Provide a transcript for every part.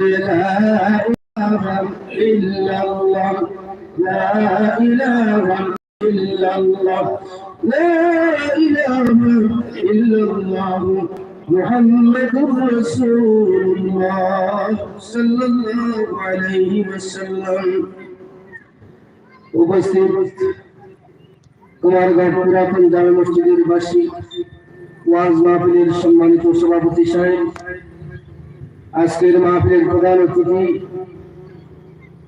لا إله إلا الله لا إله إلا الله لا إله إلا الله محمد رسول الله صلى الله عليه وسلم উপস্থিত কুমারগঞ্জ পুরাতন জামে মসজিদের বাসী ওয়াজ মাহফিলের সম্মানিত সভাপতি সাহেব আজকের মাহফিলের প্রধান অতিথি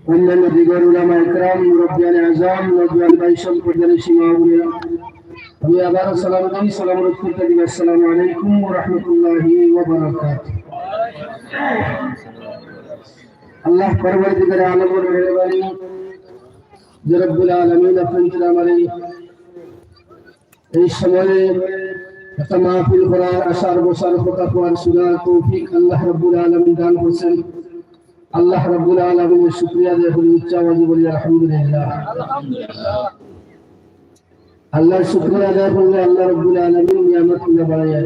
অন্যান্য দিগর উলামা একরাম মুরব্বিয়ান আজম নজওয়ান ভাই সম্প্রদায়ের সীমাউলিয়া আমি আবারও সালাম দিই সালাম রক্ষিত দিই আসসালামু আলাইকুম ওয়া রাহমাতুল্লাহি ওয়া বারাকাতুহু আল্লাহ পরবর্তীকার আলমের মেহরবানি যে রব্বুল আলামিন আপনাদের আমাদের এই সময়ে একটা মাহফিল করার আশার বসার কথা কোয়ার শোনার তৌফিক আল্লাহ রব্বুল আলমিন দান করছেন আল্লাহ রব্বুল আলমিনের শুক্রিয়া দেয় বলি উচ্চাবাজি বলি আলহামদুলিল্লাহ আল্লাহর শুক্রিয়া আদায় করলে আল্লাহ রব্বুল আলমিন নিয়ামত তুলে বাড়াইয়া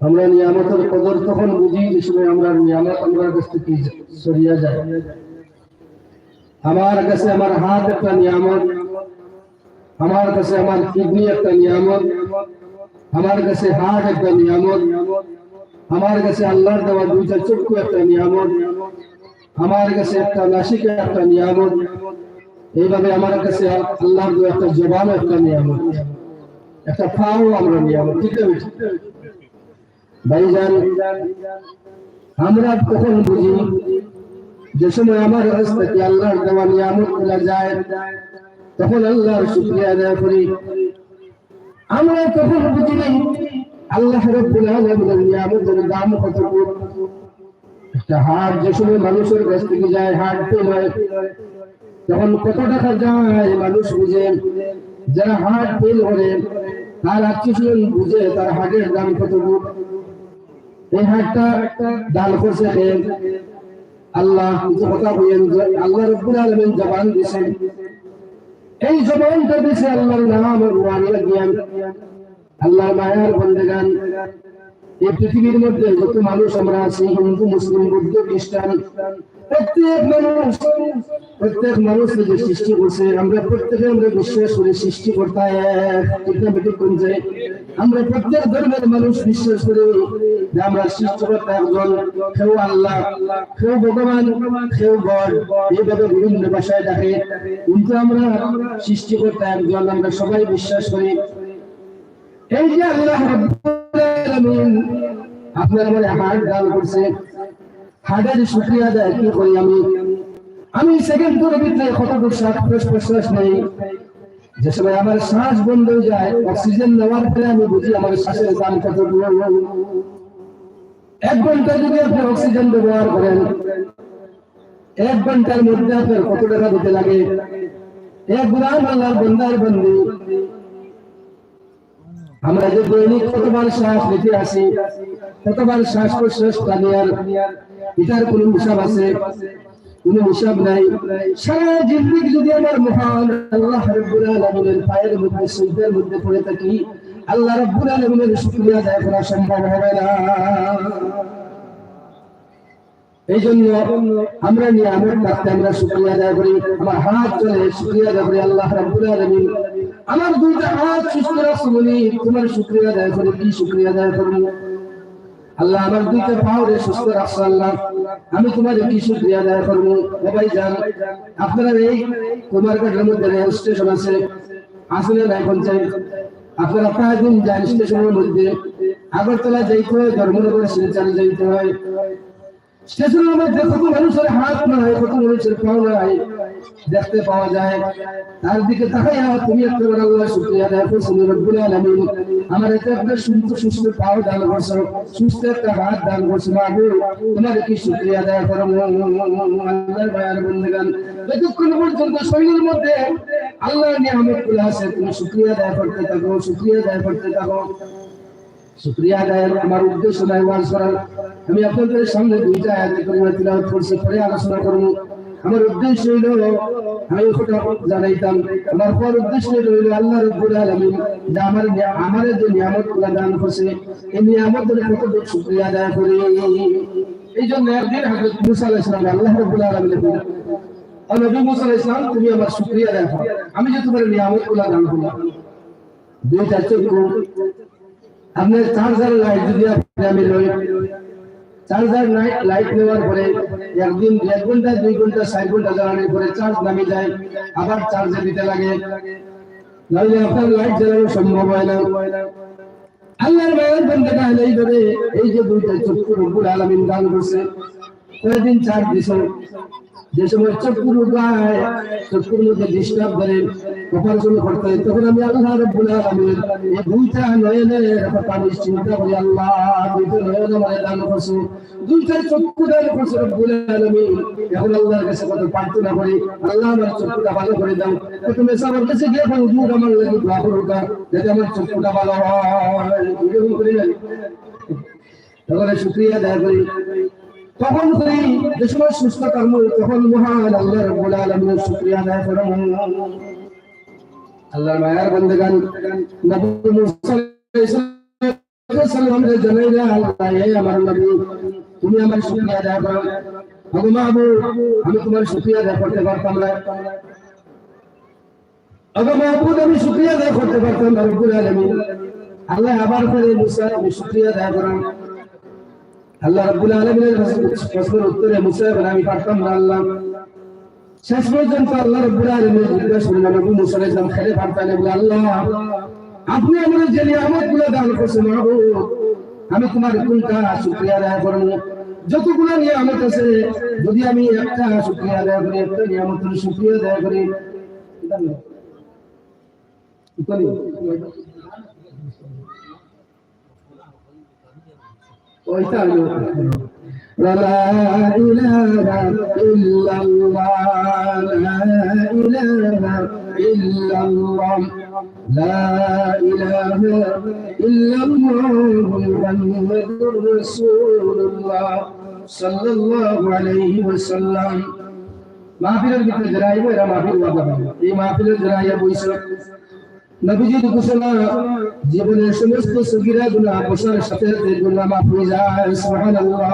আমরা নিয়ামতের কদর তখন বুঝি যে সময় আমরা নিয়ামত আমার কাছ থেকে সরিয়া যায় আমার কাছে আমার হাত একটা নিয়ামত আমার কাছে আমার কিডনি একটা নিয়ামত, আমার কাছে হার্ট একটা নিয়ামত, আমার কাছে আল্লাহর দেওয়া দুইটা চক্ষু একটা নিয়ামত, আমার কাছে একটা নাসিকা একটা নিয়ামত, এইভাবে আমার কাছে আল্লাহর দেওয়া একটা জবান একটা নিয়ামত, একটা ফাও আমরা নিয়ামত, ঠিক আছে? ভাইজান, আমরা কখন বুঝি যে সময় আমার কাছ থেকে আল্লাহর দেওয়া নিয়ামতগুলা যায়? তখন আল্লাহর শুক্রিয়া আদায় করি। আমরা তখন বুঝি নাই, আল্লাহ রব্বুল আলামিনের নিয়ামতের দাম কত একটা হাট, যে সময় মানুষের কাছ থেকে যায়, হাট হয় তখন কত টাকা যায়, মানুষ বুঝে। যারা হাট পেল করে তার আত্মীয় বুঝে, তার হাটের দাম কত এই হাটটা দান করছে আল্লাহ কথা বলেন আল্লাহ রব্বুল আলামিন জবান দিয়েছেন। এই জবানটা দিছে আল্লাহর নাম রুহানিয়া জ্ঞান আল্লাহর মায়ার বন্দেগান। এই পৃথিবীর মধ্যে যত মানুষ আমরা আছি, হিন্দু, মুসলিম, বৌদ্ধ, খ্রিস্টান প্রত্যেক মানুষ প্রত্যেক মানুষ যে সৃষ্টি করছে, আমরা প্রত্যেকে আমরা বিশ্বাস করি সৃষ্টিকর্তা এক করছে আমরা প্রত্যেক ধর্মের মানুষ বিশ্বাস করি যে আমরা সৃষ্টিকর্তা একজন, কেউ আল্লাহ, কেউ ভগবান, কেউ গড। এইভাবে বিভিন্ন ভাষায় ডাকে কিন্তু আমরা সৃষ্টিকর্তা একজন, আমরা সবাই বিশ্বাস করি। এই যে আল্লাহ আপনার আমার হার্ট দান করছে হার্টের শুক্রিয়া দেয় কি করি আমি? আমি সেকেন্ড করে ভিতরে কতটুকু শ্বাস প্রশ্বাস নেই। যে সময় আমার শ্বাস বন্ধ হয়ে যায় অক্সিজেন নেওয়ার পরে আমি বুঝি আমার শ্বাসের দাম কত এক ঘণ্টা যদি আপনি অক্সিজেন ব্যবহার করেন, এক ঘণ্টার মধ্যে আপনার কত টাকা দিতে লাগে? এক গুলাম আল্লাহর বন্দার বন্দি। আমরা যে দৈনিক কতবার শ্বাস নিতে আসি, কতবার শ্বাস প্রশ্বাস নেওয়ার এটার কোন হিসাব আছে? হিসাব নাই। সারা যদি আমার মহান আল্লাহ পায়ের মধ্যে মধ্যে পড়ে থাকি, আল্লাহ করা সম্ভব হবে না। এই জন্য আমরা নিয়ামত থাকতে আমরা শুক্রিয়া আদায় করি, আমার হাত চলে শুক্রিয়া আদায় করি আল্লাহ রাব্বুল আলামিন। আমার দুইটা হাত সুস্থ রাখছো বলি, তোমার শুক্রিয়া আদায় করে, কি শুক্রিয়া আদায় করি? আল্লাহ, আমার দুইটা পাওরে সুস্থ রাখছো, আল্লাহ। আমি তোমার কি শুক্রিয়া আদায় করব? ভাই যান, আপনারা এই কুমারঘাটের মধ্যে রেল স্টেশন আছে, আসলে না এখন চাই আপনারা প্রায় দিন যান স্টেশনের মধ্যে। আগরতলা যাইতে হয়, ধর্মনগর, শিলচর যাইতে হয়। স্টেশনের মধ্যে কত মানুষের হাত নাই, কত মানুষের পাও নাই। দেখতে পাওয়া যায়। তার দিকে তাকাই আমার তুমি একটা আল্লাহ শুকরিয়া আদায় করছ রব্বুল আলামিন আমার এতে একটা সুস্থ সুস্থ পাও দান করছ, সুস্থ একটা হাত দান করছ মাহবুব তোমার কি শুকরিয়া আদায় করো আল্লাহর বায়ার বন্দেগান যতক্ষণ পর্যন্ত শরীরের মধ্যে আল্লাহর নিয়ামতগুলো আছে, তুমি শুকরিয়া আদায় করতে থাকো, শুকরিয়া আদায় করতে থাকো। শুক্রিয়া আদায়ের আমার উদ্দেশ্য নাই, ওয়াজ করার। আমি আপনাদের সামনে দুইটা আয়াত করে তিলাওয়াত করছি, পরে আলোচনা করব। আমার উদ্দেশ্য হইল, আমি জানাইতাম। আমার পর উদ্দেশ্য হইল আল্লাহ রব্বুল আলামিন যে আমার আমার যে নিয়ামতগুলা দান করছে, এই নিয়ামতের কত আদায় করি। এই জন্য একদিন মুসা আল্লাহ রাব্বুল আলামিন নবী মুসা আলাইহিস তুমি আমার শুকরিয়া আদায় আমি যে তোমার নিয়ামতগুলো দান করলাম, দুইটা চক্ষু। আপনার চার্জার লাইট যদি আপনি আমি লই চার্জার লাইট নেওয়ার পরে একদিন এক ঘণ্টা, দুই ঘণ্টা, চার ঘণ্টা জ্বালানোর পরে চার্জ নামে যায় আবার চার্জে দিতে লাগে। নাহলে আপনার লাইট জ্বালানো সম্ভব হয় না। আল্লাহর মায়ের বন্ধে কাহিনী এইভাবে এই যে দুইটা চক্ষু রব্বুল আলামিন দান করছে, কয়েকদিন চার্জ দিছে। যে সময় চক্ষুর উপায় চক্ষুর মধ্যে ডিস্টার্ব করে অপারেশন করতে তখন আমি আল্লাহ রব্বুল দুইটা নয়নের কথা চিন্তা করি, আল্লাহ দুইটা নয়ন আমার দান করছ দুইটা চক্ষু দান করছ রব্বুল আলামিন। এখন আল্লাহর কাছে কত প্রার্থনা করি, আল্লাহ আমার চক্ষুটা ভালো করে দাও। প্রথমে আমার কাছে গিয়ে দুধ আমার লাগে দোয়া করো যাতে আমার ভালো হয়। এরকম করি না। শুক্রিয়া আদায় করি। তখন করি যে সময় সুস্থ কর্ম, তখন মহান আল্লাহ রব্বুল আলামিনের শুকরিয়া আদায় করো আল্লাহর মায়ার বন্দেগান, নবী মুসা জানাইলা আল্লাহ এই আমার নবী, তুমি আমার শুকরিয়া আদায় করো। মাহবুব, আমি তোমার শুকরিয়া আদায় করতে পারতাম না। আমি করতে পারতাম আল্লাহ আবার করে মুসা আল্লাহ রাব্বুল আলামিনের প্রশ্নের উত্তরে মুসা বলে আমি পারতাম না আল্লাহ। শেষ পর্যন্ত আল্লাহ রাব্বুল আলামিনের জিজ্ঞাসা করলেন নবী মুসা আলাইহিস সালাম খেলে পারতেন বলে, আল্লাহ, আপনি আমাদের যে নিয়ামতগুলো দান করেছেন আমি তোমার কোনটা শুকরিয়া আদায় করব? যতগুলো নিয়ামত আছে, যদি আমি একটা শুকরিয়া আদায় করি, একটা নিয়ামতের শুকরিয়া আদায় করি। ওইটা لا إله إلا الله لا إله إلا الله لا إله إلا الله محمد رسول الله صلى الله عليه وسلم মাহফিলের ভিতরে যারা আইব এরা মাহফিল ওয়াদা পাবে এই মাহফিলের যারা আইয়া বইছে নবীজির ঘোষণা, জীবনের সমস্ত সগিরা গুণা বসার সাথে সাথে হয়ে যায়, সুবহানাল্লাহ।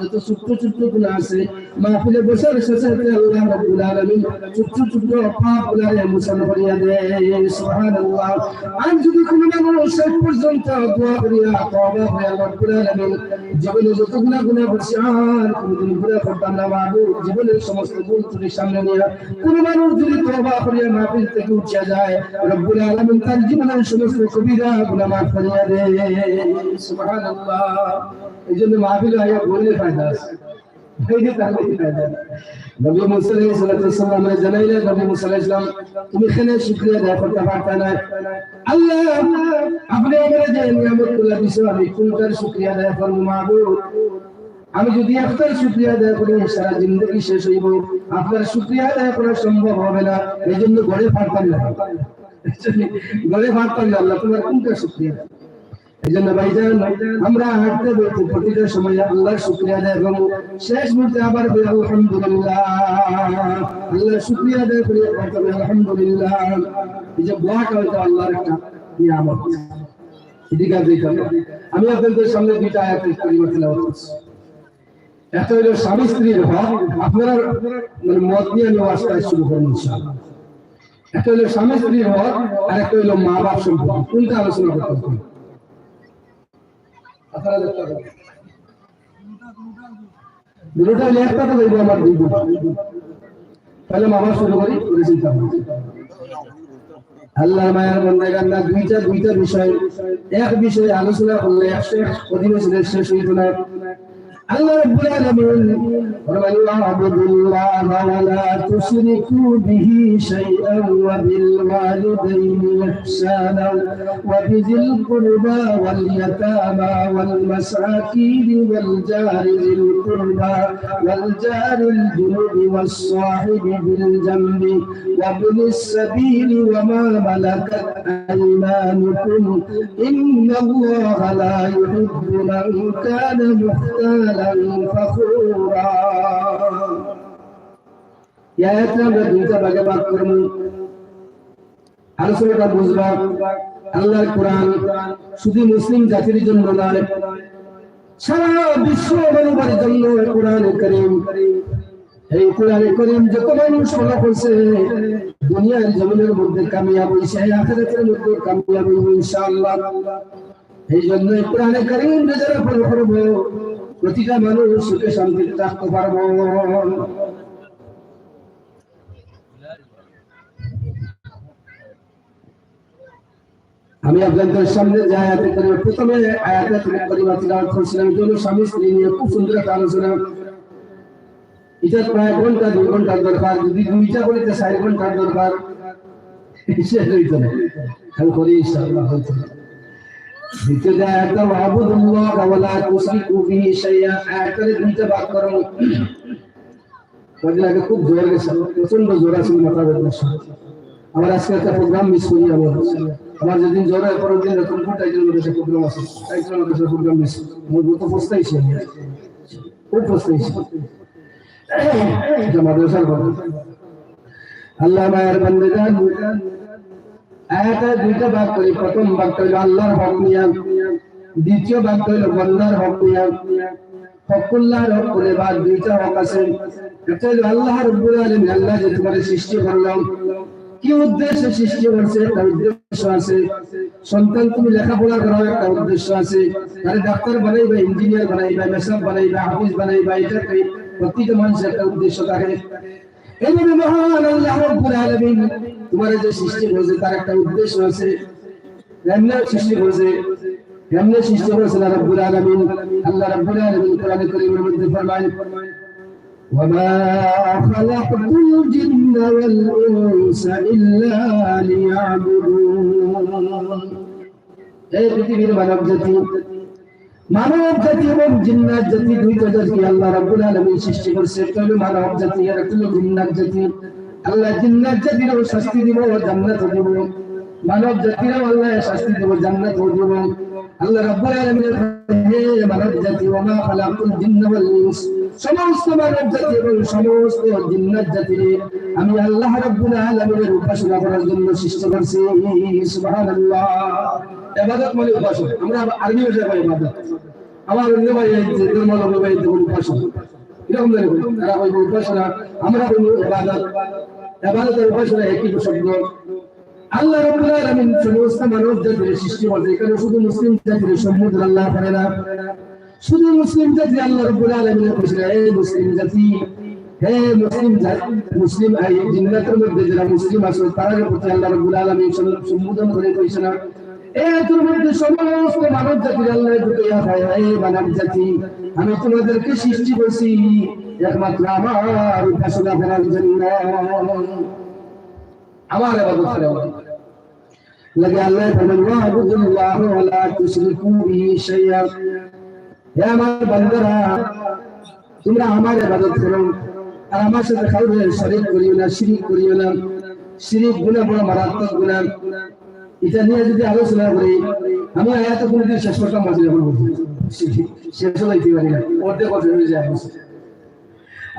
যত ছোট্ট ছোট্ট গুনাহ আছে মাহফিলে সাথে সাথে আল্লাহ রাব্বুল আলামিন করিয়া দেয়। সুবহানাল্লাহ। আর যদি কোনো মানুষ শেষ পর্যন্ত দোয়া করিয়া তওবা রাব্বুল আলামিন জীবনে যত গুনাহ গুনাহ করছে, আর কোনদিন করতাম না জীবনের সমস্ত ভুল সামনে নিয়ে কোনো মানুষ যদি তওবা করিয়া মাহফিল থেকে উঠে যায়, রব্বুল আলামিন তার জীবনের সমস্ত কবিরা গুনাহ মাফ করিয়া দেয়। সুবহানাল্লাহ। এই জন্য মাহফিল আয়া বললে ফায়দা আছে। নবী সালাম নবী তুমি শুকরিয়া আদায় করতে না। আল্লাহ, আপনি যে আমি কোনটার শুকরিয়া করব আমি যদি আপনার শুক্রিয়া আদায় করি, সারা জিন্দগি শেষ হইব। আপনার শুক্রিয়া আদায় করা সম্ভব হবে না। এই জন্য গড়ে ফাটতাম না ফাটতাম না আল্লাহ, তোমার কোনটা শুক্রিয়া? শুক্রিয়া করব। শেষ মুহূর্তে আবার আমি আপনাদের সামনে দুইটা এত হইল স্বামী স্ত্রীর হক, আপনারা মানে মত নিয়ে ওয়াজ শুরু করুন, ইনশাআল্লাহ। একটা হইল স্বামী স্ত্রীর হক আর একটা হইল মা বাপ সম্পর্ক। কোনটা আলোচনা করতে হবে? দুটোটা হলে একটা তো আমার তাহলে মামা শুরু করি করে চিন্তা করি আল্লাহ মায়ের বন্দাগান্না দুইটা দুইটা বিষয়। এক বিষয়ে আলোচনা করলে একশো অধিবেশনের শেষ হইত না। আল্লাহ রাব্বুল আলামিন বলেন ইয়াবুদুল্লাহ ওয়া লা তুশরিকু বিহি শাইআন ওয়া বিল ওয়ালিদাইনি ইহসানা ওয়া বিযিল কুরবা ওয়াল ইয়াতামা ওয়াল মাসাকিন ওয়াল জারি যিল কুরবা ওয়াল জারি আল জুনুবি ওয়াস সাহিবি বিল জামবি ওয়া বিনিস সাবিলি ওয়া মা মালাকাত أيمانكم إن الله لا يحب من كان مختالا فخورا يا আমরা দুইটা ভাগে ভাগ করব আলোচনাটা বুঝবা আল্লাহর কোরআন শুধু মুসলিম জাতির জন্য নয় সারা বিশ্ব মানবের জন্য কোরআন করিম এই কোরআন করিম যত মানুষ ফলো করছে দুনিয়ার জমিনের মধ্যে কামিয়াব হয়েছে আখেরাতের মধ্যে কামিয়াব হইব ইনশাআল্লাহ এই জন্য এই কোরআন করিম যারা ফলো করবো প্রতিটা মানুষ সুখে শান্তিতে থাকতে পারব। আমি আপনাদের সামনে যে আয়াতে করি প্রথমে আয়াতে করিমা তিলাওয়াত করছিলাম জন্য স্বামী স্ত্রী নিয়ে খুব সুন্দর একটা আলোচনা। এটা প্রায় ঘণ্টা, দুই ঘণ্টার দরকার, যদি দুইটা বলিতে চার ঘণ্টার দরকার না আমি করি, ইনশাআল্লাহ না দ্বিতীয় আয়াতটা ওয়াবুদুল্লাহ ওয়ালা তুশরিকু বিহি শাইআ আয়াতের দুইটা ভাগ করো কদিন আগে খুব জোর গেছে প্রচণ্ড জোর আছে মাথা বেদনা আমার আজকে একটা প্রোগ্রাম মিস করি আমার। আমার যেদিন জ্বর হয়, পরের দিন নতুন ফুট একজন দেশে প্রোগ্রাম আছে। একজন দেশে প্রোগ্রাম মিস আমার তো পস্তাইছি খুব পস্তাইছি মাদ্রাসার আল্লাহ মায়ের বান্দেগান আয়াতে দুইটা ভাগ করি। প্রথম ভাগটা হইল আল্লাহর হক নিয়া। দ্বিতীয় ভাগটা হইল বান্দার হক নিয়া। হকুল্লাহর হক করে বাদ দুইটা হক আছে। একটা হইল আল্লাহ রব্বুল আলামিন আল্লাহ যে তোমার সৃষ্টি করলাম কি উদ্দেশ্যে সৃষ্টি করছে? একটা উদ্দেশ্য আছে। সন্তান তুমি লেখাপড়া করার একটা উদ্দেশ্য আছে। তাহলে ডাক্তার বানাইবা, ইঞ্জিনিয়ার বানাইবা, মেসাব বানাইবা, হাফিজ বানাইবা, এটা প্রতিটা মানুষের একটা উদ্দেশ্য থাকে। এইভাবে মহান আল্লাহ রব্বুল আলামিন তোমার যে সৃষ্টি করেছে তার একটা উদ্দেশ্য আছে কেমনে সৃষ্টি করেছে কেমনে সৃষ্টি করেছে রব্বুল আলামিন আল্লাহ রব্বুল আলামিন কোরআনে কারীমের মধ্যে ফরমায় وما خلقت الجن والإنس إلا ليعبدون এই পৃথিবীর মানব জাতি মানব জাতি এবং জিন্নাত জাতি দুইটা জাতি আল্লাহ রাব্বুল আলামিন সৃষ্টি করেছে। একটা হলো মানব জাতি আর একটা হলো জিন্নাত জাতি। আল্লাহ জিন্নাত জাতিরও শাস্তি দিব জান্নাত দিব। মানব জাতিরও আল্লাহ শাস্তি দিব, জান্নাত দিব। আল্লাহ জাতি সমস্ত সমস্ত আমি আল্লাহ রাব্বুল আলামিনের উপাসনা করার জন্য সৃষ্টি করছি। মানে উপাসনা। আমরা আরবি ভাষায় আমার অন্য ভাই যে ধর্ম ভাই যে উপাসনা। এরকম উপাসনা? আমরা বলব ইবাদত উপাসনা একই শব্দ আল্লাহ রাব্বুল আলামিন সমস্ত মানব জাতির সৃষ্টি করছে। এখানে শুধু মুসলিম জাতির সম্বোধন আল্লাহ করে না। শুধু মুসলিম জাতি আল্লাহ রাব্বুল আলামিন মুসলিম জাতি হে মুসলিম জাতি, মুসলিম, এই জিন্নাতের মধ্যে যারা মুসলিম আছে, তাদের প্রতি আল্লাহ রাব্বুল আলামিন সম্বোধন করে কইছে না। এই মধ্যে সমস্ত মানব জাতির আল্লাহ এই মানব জাতি, আমি তোমাদেরকে সৃষ্টি করছি। একমাত্র আমার উপাসনা করার জন্য। আমার করার লাগে আল্লাহ ফরমান ওয়াবুদুল্লাহ ওয়ালা তুশরিকু বিহি শাইআ হে আমার বান্দারা তোমরা আমার ইবাদত করো আর আমার সাথে কাউকে শরীক করিও না, শিরিক করিও না, শিরিক গুনাহ বড় মারাত্মক গুনাহ এটা নিয়ে যদি আলোচনা করি, আমি আয়াত কোনদিন শেষ করতাম মাঝে যখন শেষ হইতে পারি না। অর্ধেক কথা হয়ে যায়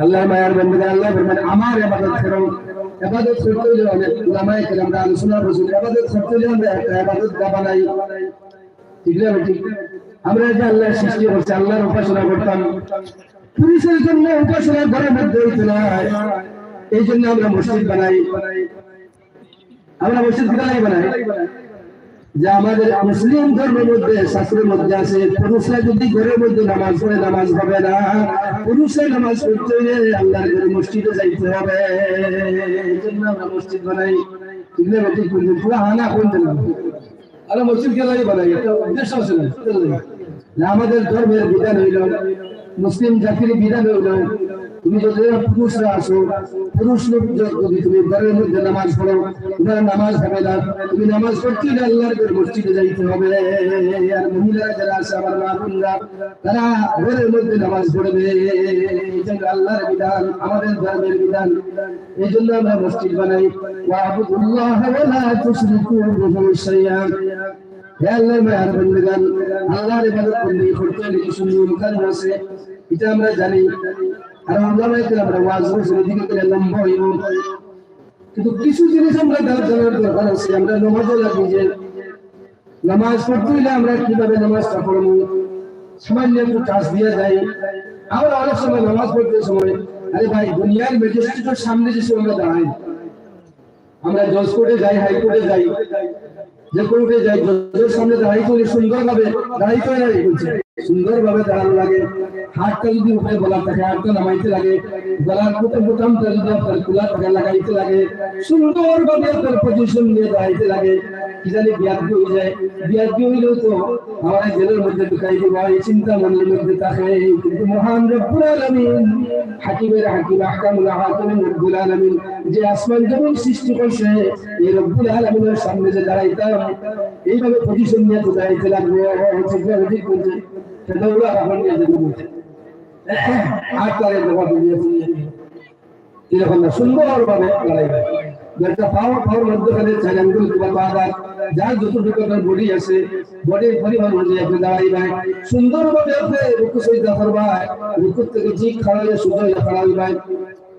আল্লাহ মায়ার বন্ধুরা আল্লাহ আমার ইবাদত করো ইবাদত করতে অনেক উলামায়ে কেরামরা আলোচনা রাসূল, এবাদত করতে আমরা একটা এবাদত বানাই ঠিক না ঠিক আমরা যে আল্লাহ সৃষ্টি করছি, আল্লাহর উপাসনা করতাম। পুরুষের জন্য উপাসনা ঘরের মধ্যে হইতে না। এই জন্য আমরা মসজিদ বানাই। আমরা মসজিদ বানাই বানাই? যে আমাদের মুসলিম ধর্মের মধ্যে, শাস্ত্রের মধ্যে আছে, পুরুষরা যদি ঘরের মধ্যে নামাজ পড়ে, নামাজ হবে না, পুরুষরা নামাজ পড়তে হলে আল্লাহর ঘরে মসজিদে যাইতে হবে। আমরা মসজিদ বানাই। পুরো হানা করতে না আমরা মসজিদ গেলাই বানাই, এটা উদ্দেশ্য আছে না? আমাদের ধর্মের বিধান হইল, মুসলিম জাতির বিধান হইল তুমি যদি পুরুষরা আসো পুরুষ লোক যদি তুমি ঘরের মধ্যে নামাজ পড়ো তোমার নামাজ হবে না। তুমি নামাজ পড়তে গেলে আল্লাহর মসজিদে যাইতে হবে। আর মহিলারা যারা আছে, আমার মা বোনরা, তারা ঘরের মধ্যে নামাজ পড়বে। আল্লাহর বিধান, আমাদের ধর্মের বিধান। এই জন্য আমরা মসজিদ বানাই। ওয়াবুদুল্লাহ ওয়ালা তুশরিকু বিহি শাইআ হে আল্লাহ মায়ার বন্দেগান আল্লাহর ইবাদত করতে হলে কিছু নিয়ম কানুন আছে? এটা আমরা জানি। কিন্তু কিছু জিনিস আমরা পড়তে আমরা কীভাবে সামান্য দিয়ে অনেক সময় নামাজ পড়তে সময়, আরে ভাই, দুনিয়ার সামনে যে আমরা দাঁড়াই। আমরা জজ যাই হাইকোর্টে যাই। যে যাই সামনে দাঁড়াইতে হলে সুন্দরভাবে না বলছে সুন্দরভাবে দাঁড়ানো লাগে হাতটা যদি উপরে গলার থাকে হাতটা নামাইতে লাগে গলার বুটে বোতামটা যদি আপনার খোলা থাকে লাগাইতে লাগে সুন্দরভাবে আপনার পজিশন নিয়ে দাঁড়াইতে লাগে কি জানি বিয়াদি হয়ে যায় বিয়াদি হইলেও তো আমার জেলের মধ্যে ঢুকাই দিব এই চিন্তা মনের মধ্যে থাকে কিন্তু মহান রব্বুল আলামিন হাকিমের হাকিম আহকামুল হাকিমিন রব্বুল আলামিন যে আসমান জমিন সৃষ্টি করছে এই রব্বুল আলামিনের সামনে যে দাঁড়াইতাম এইভাবে পজিশন নিয়ে তো দাঁড়াইতে লাগবে ঠিক না তারে জবাব দিয়ে দিয়ে এরকম সুন্দরভাবে বডি আছে বডির পরিমাণ অনুযায়ী আপনি দাঁড়াইবে সুন্দরভাবে আপনি রুকু সহিতা করবা থেকে জিক খাওয়াইলে সুযোগ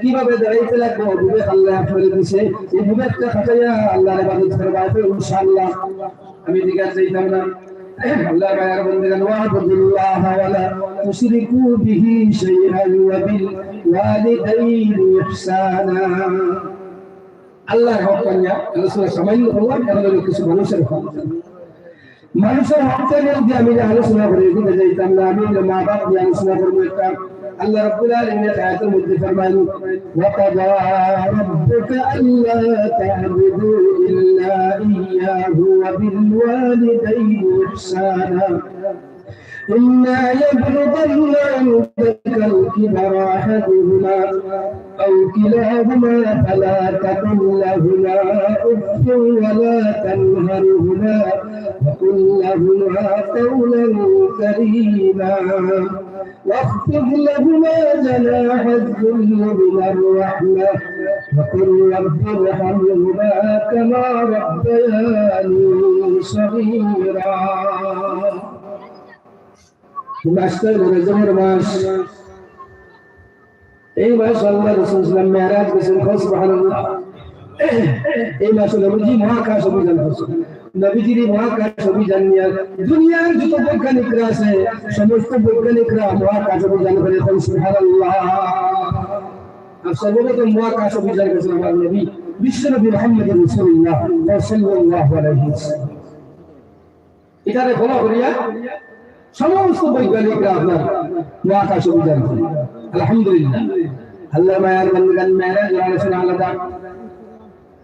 কীভাবে দাঁড়াইতে লাগবো? বিবেক আল্লাহ ফেলে দিছে। এই বিবেকটা খাটাইয়া আল্লাহর ইবাদত করবা ইনশাআল্লাহ। আমি দিকে যাইতাম না। আল্লাহ বায়ার বন্দেগান ওয়াবুদুল্লাহ ওয়ালা তুশরিকু বিহি শাইআন ওয়া বিল ওয়ালিদাইনি ইহসানা। আল্লাহর হক কন্যা আলোচনা সামান্য এখন হলো কিছু মানুষের হক। মানুষের হকের মধ্যে আমি আলোচনা করি, এদিকে যাইতাম না। আমি মা বাপ নিয়ে আলোচনা করব একটা আল্লাহ রব্বুল আলামিন আয়াতের মধ্যে ফরমান ওয়া কাদা রাব্বুকা আল্লা তা'বুদু ইল্লা ইয়্যাহু إما يبلغن عندك الكبر أحدهما أو كلاهما فلا تقل لهما أف ولا تنهرهما وقل لهما قولا كريما واخفض لهما جناح الذل من الرحمة وقل رب ارحمهما كما ربياني صغيرا মাসটা রমজানের মাস এই মাস আল্লাহ রসুল ইসলাম মেহরাজ গেছেন খোঁজ সুবহানাল্লাহ? এই মাসে নবীজি মহাকাশ অভিযান করছেন নবীজির মহাকাশ অভিযান নিয়ে দুনিয়ার যত বৈজ্ঞানিকরা আছে, সমস্ত বৈজ্ঞানিকরা মহাকাশ অভিযান করে সুবহানাল্লাহ। আর সর্বপ্রথম মহাকাশ অভিযান করেছেন আমার নবী বিশ্বনবী মোহাম্মদ রসুল্লাহ সাল্লাল্লাহু আলাইহি করিয়া সমস্ত বৈজ্ঞানিকরা আপনার মহাকাশ অভিযান করে আলহামদুলিল্লাহ। আল্লাহ মায়ার বন্দগান মেহরাজ আলোচনা আলাদা।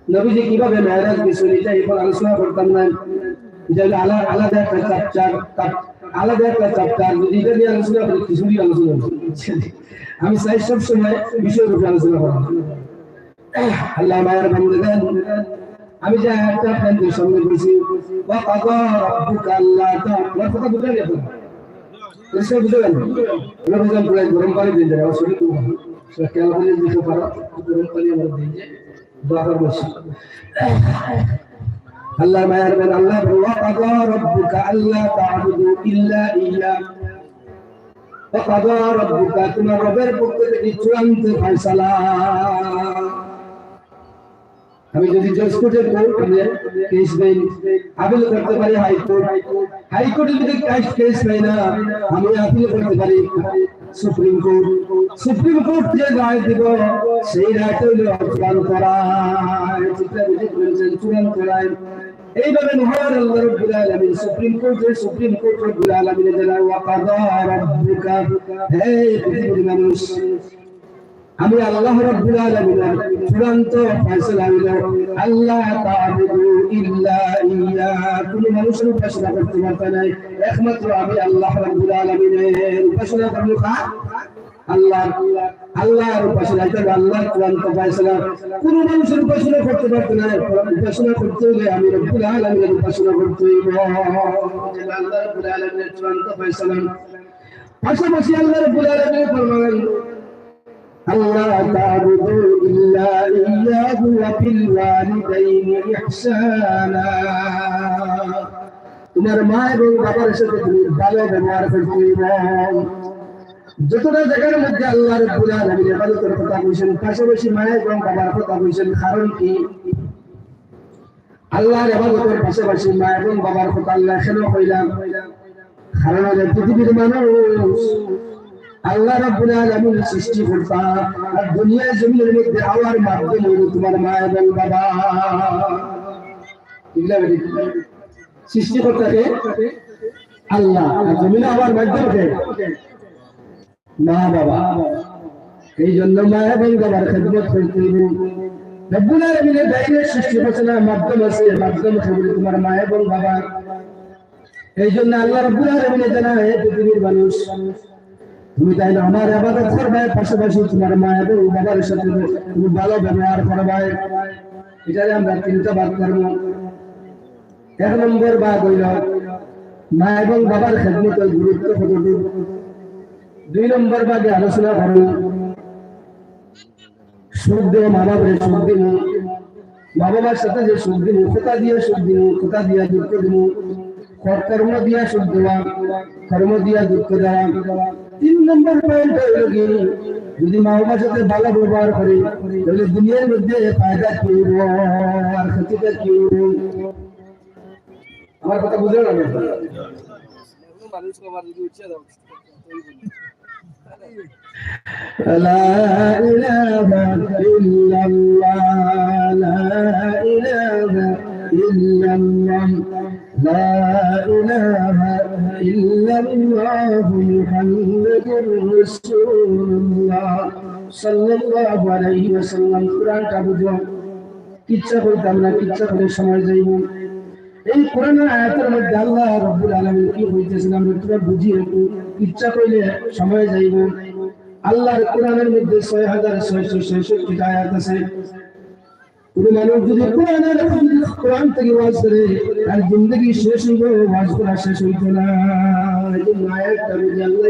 নবীজি কীভাবে মেহরাজ গেছিল এটা এখন আলোচনা করতাম না? এটা হলো আলা- আলাদা একটা চ্যাপ্টার আলাদা একটা চ্যাপ্টার যদি এটা নিয়ে আলোচনা করি খিচুড়ি আলোচনা করি আমি চাই সব সময় বিষয়ের উপরে আলোচনা করব আল্লাহ মায়ের বন্দগান আমি যে একটা ফ্রেন্ডের সঙ্গে বলছি গরম পানি দিয়ে দেয় আমার শরীর ক্যালকালি দিতে পারো গরম পানি আমার দিয়ে যায় বাবার বসে আল্লাহ মায়ের বেন আল্লাহ ওয়াকাদা রাব্বুকা আল্লা তা'বুদু ইল্লা ইয়া ওয়াকাদা রাব্বুকা তোমার রবের পক্ষ থেকে চূড়ান্ত ফয়সালা আমি যদি জজ কোর্টের কোর্ট কেস দেই আপিল করতে পারি হাইকোর্ট। হাইকোর্টে যদি কেস পাই না, আমি আপিল করতে পারি সুপ্রিম কোর্ট। সুপ্রিম কোর্ট যে রায় দিব, সেই রায়টা হলো বুঝে বলছেন চূড়ান্ত রায়। এইভাবে মহান আল্লাহ রাব্বুল আলামিন সুপ্রিম কোর্টে সুপ্রিম কোর্ট রাব্বুল আলামিন জানা ওয়া কাদা রাব্বুকা, হে পৃথিবীর মানুষ আমি আল্লাহ রাব্বুল আলামিনের চূড়ান্ত ফয়সালা হলো আল্লাহ তা'বুদু ইল্লা ইয়া কোন মানুষের উপাসনা করতে পারবে না। একমাত্র আমি আল্লাহ রাব্বুল আলামিনের উপাসনা করব কার? আল্লাহ আল্লাহর উপাসনা, এটা আল্লাহর চূড়ান্ত ফয়সালা। কোন মানুষের উপাসনা করতে পারবে না। উপাসনা করতে হলে আমি রব্বুল আলামিনের উপাসনা করতে হইব। আল্লাহ রাব্বুল আলামিনের চূড়ান্ত ফয়সালা। পাশাপাশি আল্লাহ রাব্বুল আলামিন ফরমান ইল্লা ইয়্যাহু ওয়া বিল ওয়ালিদাইনি ইহসানা। তোমার মা এবং বাবার সাথে তুমি ভালো ব্যবহার করতে যতটা জায়গার মধ্যে আল্লাহ রাব্বুল আলামিন ইবাদতের কথা কইছেন, পাশাপাশি মা এবং বাবার কথা কইছেন, কারণ কি? আল্লাহর ইবাদতের পাশাপাশি মা এবং বাবার কথা আল্লাহ কেন কইলাম কারণ পৃথিবীর মানুষ আল্লাহ রাব্বুল আলামিন সৃষ্টি করতা। আর দুনিয়া জমিনের মধ্যে আওয়ার মাধ্যম তোমার মা এবং বাবা। এগুলা বেরি সৃষ্টিকর্তাকে আল্লাহ। আর জমিনে আওয়ার মাধ্যম মা, বাবা। এই জন্য মা এবং বাবার খেদমত করতে হবে। রব্বুল আলামিনের বাইরে সৃষ্টি না মাধ্যম আছে। মাধ্যম হবে তোমার মা এবং বাবা। এই জন্য আল্লাহ রব্বুল আলামিন জানা হে পৃথিবীর মানুষ তুমি তাই না আমার আবাদত করবে, পাশাপাশি তোমার মা এবং বাবার সাথে তুমি ভালো ব্যবহার করবে। এটারে আমরা তিনটা ভাগ করব। এক নম্বর ভাগ হইল, মা এবং বাবার খেদমতের গুরুত্ব কতটুকু? দুই নম্বর ভাগে আলোচনা করব সুখ দেব মা বাবার সুখ দিব মা বাবার সাথে যে সুখ দিব কোথা দিয়ে সুখ দিব কোথা দিয়ে দুঃখ দিব কর্ম দিয়া সুখ দেওয়া, কর্ম দিয়া দুঃখ দেওয়া। তিন নম্বর পয়েন্ট হলো কি যদি মা বাবার সাথে ভালো ব্যবহার করি তাহলে দুনিয়ার মধ্যে ফায়দা কি হইব আর ক্ষতিটা কি হইব আমার কথা বুঝে না মানুষ আমার যদি উচ্চ দাও লা আল্লাহর কোরআনের মধ্যে ছয় হাজার ছয়শো ছেষট্টিটা আয়াত আছে। কোনো মানুষ যদি কোরআনের কোরআন থেকে ওয়াজ করে, তার জিন্দগি শেষ হইব, ওয়াজ করা শেষ হইত না।